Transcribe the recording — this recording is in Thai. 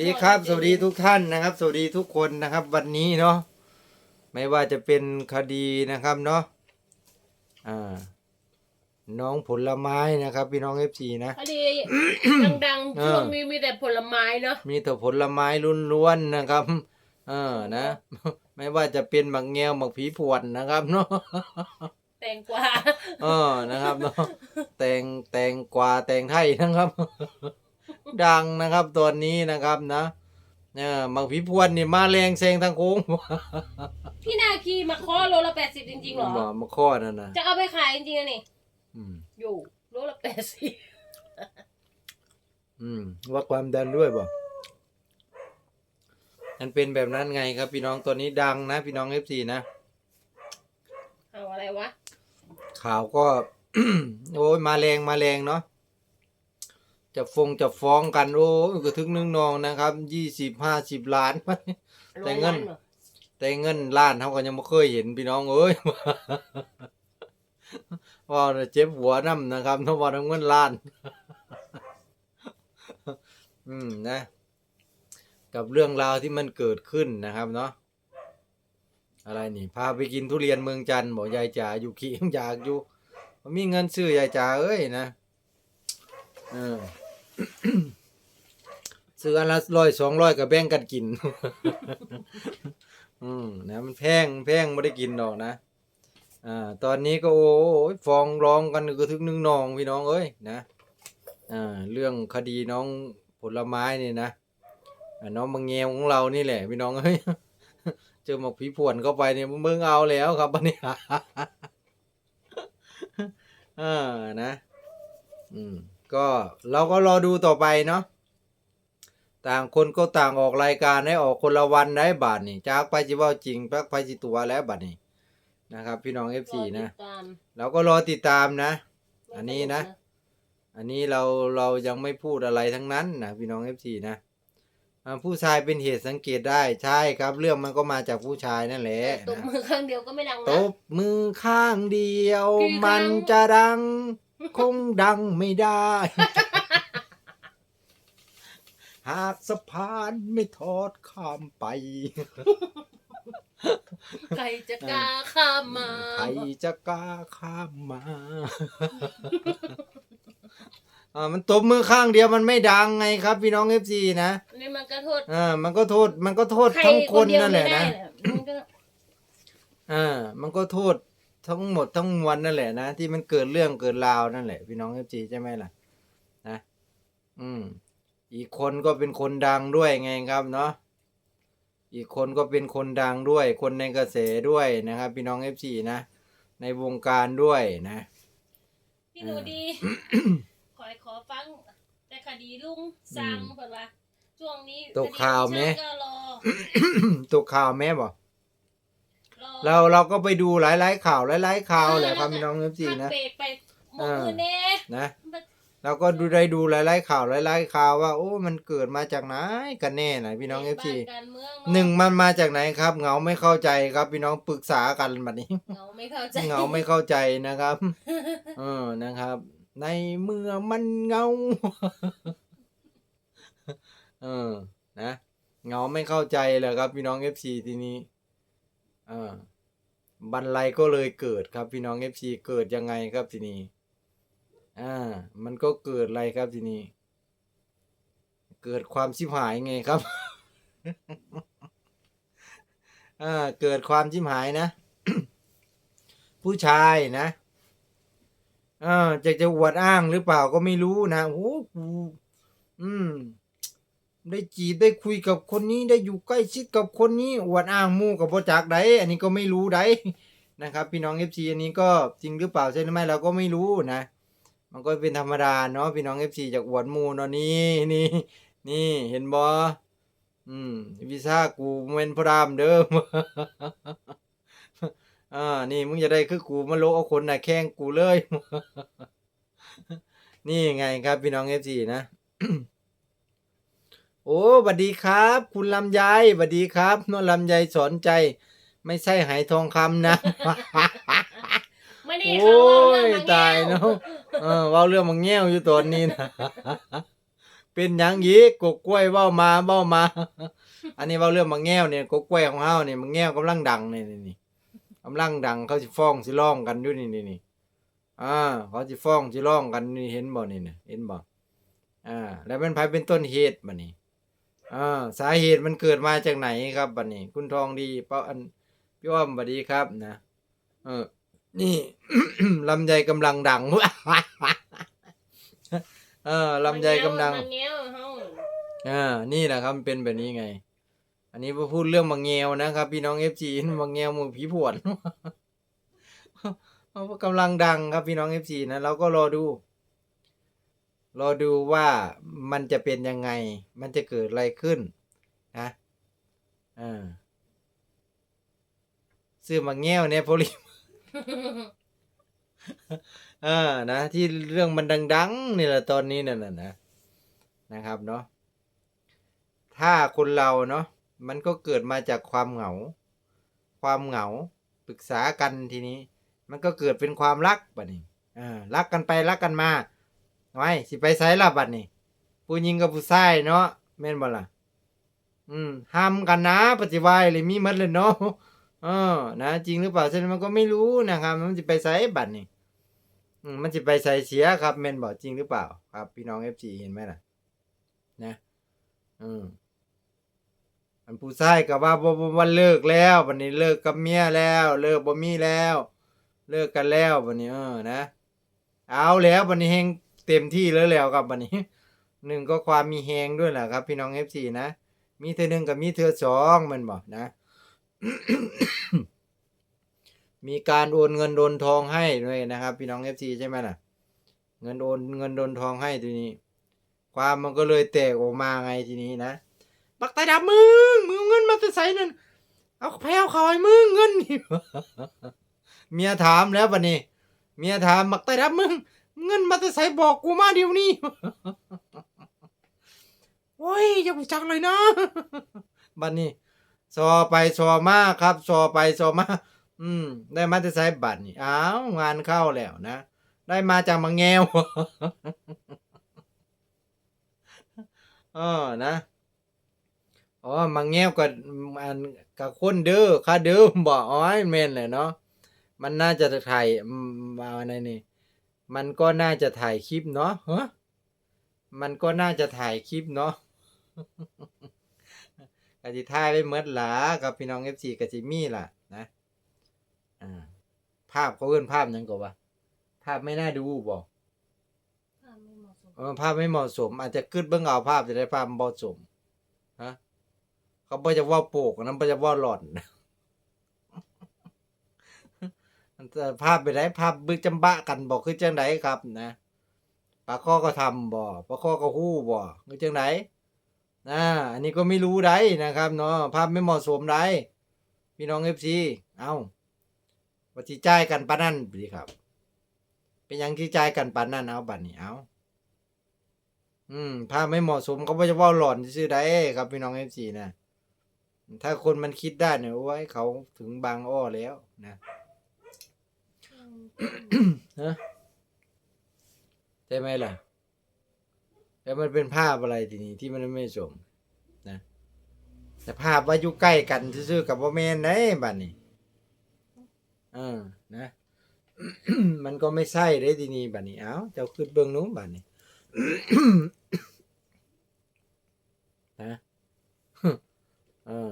ดีครับ สวัสดีทุกท่านนะครับ สวัสดีทุกคนนะครับ วันนี้เนาะไม่ว่าจะเป็นคดีนะครับเนาะอ่าน้องผลไม้นะครับ พี่น้องเอฟซีนะพอดี ดังเอๆอช่วงนี้มีแต่ผลไม้เนาะมีแต่ผลไม้ล้วนๆนะครับ เออนะ ไม่ว่าจะเป็นหมักแงวหมักผีพวนนะครับเนาะแตงกวาเออนะครับเนาะแตงแตงกวาแตงไทยนะครับ ดังนะครับตอนนี้นะครับนะเออหมักผีพวนนี่มาแรงแซงทางโค้งพี่นาคีมาเคอโลละแปดสิบจริงๆเหรอบอกมาข้อนั่นนะจะเอาไปขายจริงๆอะนี่อืม อยู่โลละแปดสิบอืมว่าความดันด้วยบ่มันเป็นแบบนั้นไงครับ พี่น้องตัวนี้ดังนะ พี่น้องเอฟซีนะ เอาอะไรวะข่าวก็ โอ้ยมาแรงมาแรงเนาะ จะฟงจะฟ้องกันโอ้ยก็ถึงนึงนองนะครับยี่สิบห้าสิบล้านแต่เงินร้อยล้าหรอแต่เงินล้านเขาก็ยังไม่เคยเห็นพี่น้องเอ้ยว่าเจ็บหัวน้ำนะครับถ้าว่าเงินล้าน อืมนะ กับเรื่องราวที่มันเกิดขึ้นนะครับเนาะอะไรนี่ พาไปกินทุเรียนเมืองจันทร์บอกยายจ๋าอยู่ขี้อยากอยู่บ่มีเงินซื้อยายจ๋าเอ้ยนะเออ ซื้ออันละร้อยสองร้อยกับแบ่งกันกิน อืมนะมันแพงแพงไม่ได้กินดอกนะ อ่า ตอนนี้ก็โอ้ยฟ้องร้องกันก็ถึงหนึ่งนองพี่น้องเอ้ยนะอ่าเรื่องคดีน้องผลไม้นี่นะอน้องมังเงวของเรานี่แหละพี่น้องเอ้ยเจอหมกผีผวนเข้าไปเนี่ยมึงเอาแล้วครับอันนี้อ่านะ อืม ก็เราก็รอดูต่อไปเนาะต่างคนก็ต่างออกรายการให้ออกคนละวันได้บาทนี่จากไปจิเว่าจริงพักไปจิตัวแล้วบัดนี้นะครับ พี่น้อง F4 รอตินะดตามเราก็รอติดตามนะ อันนี้นะ อันนี้เราเรายังไม่พูดอะไรทั้งนั้นนะพี่น้อง F4 นะอ่าผู้ชายเป็นเหตุสังเกตได้ใช่ครับ เรื่องมันก็มาจากผู้ชายนั่นแหละตบนะมือข้างเดียวก็ไม่ดังตนะบมือข้างเดียวกี่ครั้งมันจะดัง คงดังไม่ได้ หากสะพานไม่ทอดข้ามไป ใครจะกล้าข้ามมา ใครจะกล้าข้ามมาอ่ามันตบมือข้างเดียวมันไม่ดังไงครับ พี่น้องเอฟซีนะนี่มันก็โทษอ่ามันก็โทษ มันก็โทษใครทั้งคคนนเดียวนั่นแหไม่ละได้นะแหละมันก็ อ่ามันก็โทษ ทั้งหมดทั้งมวลนั่นแหละนะที่มันเกิดเรื่องเกิดราวนั่นแหละ พี่น้องเอฟซีใช่ไหมล่ะนะอืม อีกคนก็เป็นคนดังด้วยไงครับเนาะอีกคนก็เป็นคนดังด้วย คนในกระแสด้วยนะครับ พี่น้องเอฟซีนะในวงการด้วยนะ พี่หนูดี ขอขอฟัง แต่คดีลุงสั่งเพิ่นว่าช่วงนี้ตกข่าวไหมคดีลุงก็รอตัวข่าวแม่บอกรอ เราเราก็ไปดูหลาย ๆ ข่าวหลาย ๆ ข่าวแหละครับพี่น้องเอฟซีพักนะเบรกไปหมดมือแน่นะเราก็ดูได้ดูหลายๆข่าวหลายๆข่าวว่าโอ้มันเกิดมาจากไหนกันแน่นะพี่น้องเอฟซีบ้านการเมืองเอะหนึ่งมันมาจากไหนครับเหงาไม่เข้าใจครับพี่น้องปรึกษากันบัดนี้เหงาไม่เข้าใจเหงาไม่เข้าใจนะครับเออนะครับ ในเมื่อมันเหงาเออนะเหงาไม่เข้าใจเลยครับพี่น้องเอฟซีทีนี้เออบันไลก็เลยเกิดครับพี่น้องเอฟซีเกิดยังไงครับทีนี้ อ่า มันก็เกิดอะไรครับทีนี้ เกิดความชิบหายไงครับ อ่า เกิดความชิบหายนะ ผู้ชายนะเออจะจะอวดอ้างหรือเปล่าก็ไม่รู้นะโอ้โหกูอืม ได้จีบได้คุยกับคนนี้ได้อยู่ใกล้ชิดกับคนนี้อวดอ้างมู่กับพ่จากใดอันนี้ก็ไม่รู้ใดนะครับ พี่น้องเอฟซีอันนี้ก็จริงหรือเปล่าใช่หรือไม่เราก็ไม่รู้นะ มันก็เป็นธรรมดาเนาะพี่น้องเอฟซีจากอวดมู่เนาะนี่นี่นี่เห็นบ่อืมวีซ่ากูเป็นพระรามเด้ออ่านี่มึงจะได้คือกูมาโลกเอาคนน่ะแข้งกูเลย นี่ไงครับพี่น้องเอฟซีนะ โอ้บัดดีครับ คุณลำไยบัดดีครับน้องลำไยสอนใจ ไม่ใช่ไหทองคำนะ ไม่ได้โอ้เขาเอาเรื่ยองมตายแง่วเนาะเออเว่าเรื่องมังแง่วอยู่ตอนนี้นะไปเป็นหยังยีกกกกล้วยเว้ามาเว้ามา อันนี้เว้าเรื่องมังแง้วเนี่ยกกกล้วยของเฮาเนี่ยมังแง้วกำลังดังนี่นี่นี่กำลังดังเขาสิฟ้องสิร้องกันอยู่นี่นี่นี่อ่าเขาสิฟ้องสิร้องกันนี่เห็นบ่นี่น่ะเห็นบ่อ่า แล้วมันไผเป็นต้นเหตุบัดนี้ อ่าสาเหตุมันเกิดมาจากไหนครับบัดนี้ คุณทองดีเป้าอันพี่อ้อมบัดดีครับนะเออ นี่ ลำไยกำลังดังเออลำไยกำลังมันแง้วเฮาอ่านี่แหละครับมันเป็นแบบนี้ไง อันนี้พอพูดเรื่องมังเงวนะครับ พี่น้องเอฟจีมังเงวมือผีผวนเพราะว่ากำลังดังครับพี่น้องเอฟจีนะเราก็รอดู รอดูว่ามันจะเป็นยังไง มันจะเกิดอะไรขึ้นนะอ่าซื้อมังเงวเนี่ยโพลิเออนะ ที่เรื่องมันดังๆนี่แหละตอนนี้นั่นนะนะนะครับเนาะถ้าคนเราเนาะมันก็เกิดมาจากความเหงา ความเหงาปรึกษากันทีนี้ มันก็เกิดเป็นความรักบัดนี้อ่ารักกันไปรักกันมา ไว้สิไปไสล่ะบัดนี้ผู้หญิงกับผู้ชายเนาะแม่นบ่ล่ะอืมห้ามกันนะปฏิวัยเลยมีมัดเลยเนาะเออนะจริงหรือเปล่าฉันมันก็ไม่รู้นะครับ มันจะไปไสบัดนี้อืมมันจะไปใส่เสียครับแมนบอกจริงหรือเปล่า ครับ พี่น้องเอฟจีเห็นไหมล่ะ นะอืมอันผู้ชายก็ว่าบ่บ่วันเลิกแล้ววันนี้เลิกกับเมียแล้ว เลิกบ่มีแล้ว เลิกกันแล้ววันนี้เออนะ เอาแล้ววันนี้เฮง เต็มที่แล้วแล้วครับวันนี้หนึ่งก็ความมีแฮงด้วยแหละครับ พี่น้องเอฟซีนะมีเธอหนึ่งกับมีเธอสองมันบอกนะ มีการโอนเงินโอนทองให้ด้วยนะครับ พี่น้องเอฟซีใช่ไหมล่ะ เงินโอนเงินโอนทองให้ทีนี้ ความมันก็เลยแตกออกมาไงทีนี้นะบักตาดับมึงมึงเงินมาใส่นั่นเอาแพ้วเขาให้มึงเงินนี่เมียถามแล้วบัดนี้ เมียถามบักตาดับมึง เงินมาใส่บอกกูมาเดี๋ยวนี้โอ้ยอย่ากูจักเลยนะบัดนนี้ซอไปซอมาครับซอไปซอมา อืม ได้มาแต่ใช้บัตรนี่อ้าวงานเข้าแล้วนะ ได้มาจากมังแงวเออนะอ๋อมังแงวกับอันกับคนเด้อค่าเดิมบอกอ๋อยแม่นเลยเนาะมันน่าจะถ่ายมมาอะไรนี่ มันก็น่าจะถ่ายคลิปเนาะฮะมันก็น่าจะถ่ายคลิปเนาะกะจิถ่ายไปเมดหลากับพี่น้องเอฟซีกะจิมี่ล่ะนะอ่าภาพเขาเอื้นภาพหยังก็ว่าภาพไม่น่าดูบอกถ้าไม่เหมาะสมเออภาพไม่เหมาะสม อาจจะขึ้นเบิ่งเอาภาพจะได้ภาพเหมาะสมฮะเขาบ่จะว่าโปกนั้นบ่จะว่าหล่อน แต่ภาพไปได้ภาพบึกจำบะกันบอกคือจังไดครับนะปลาข้อก็ทำบ่ปลาข้อก็ฮู้บ่คือจังไดนะอันนี้ก็ไม่รู้ได้นะครับเนาะภาพไม่เหมาะสมได้พี่น้องเอ้าว่าที่จ่ายกันปานนั้นดีครับ เป็นยังที่จ่ายกันปานนั้นเอาบัดนี้เอาอืมถ้าไม่เหมาะสมเขาบ่จะว่าหลอนซื่อได้ครับพี่น้อง FC นะถ้าคนมันคิดได้เนี่ยโอ้ยเขาถึงบางอ้อแล้วนะ ฮะใช่ไหมล่ะ แล้วมันเป็นภาพอะไรทีนี้ที่มันไม่สมนะแต่ภาพว่าอยู่ใกล้กันซื่อๆกับว่าแมนได้บัดนี้เออนะ มันก็ไม่ใช่ได้ทีนี้บัดนี้เอ้าเจ้าขึ้นเบื้องนู้นบัดนี้นะ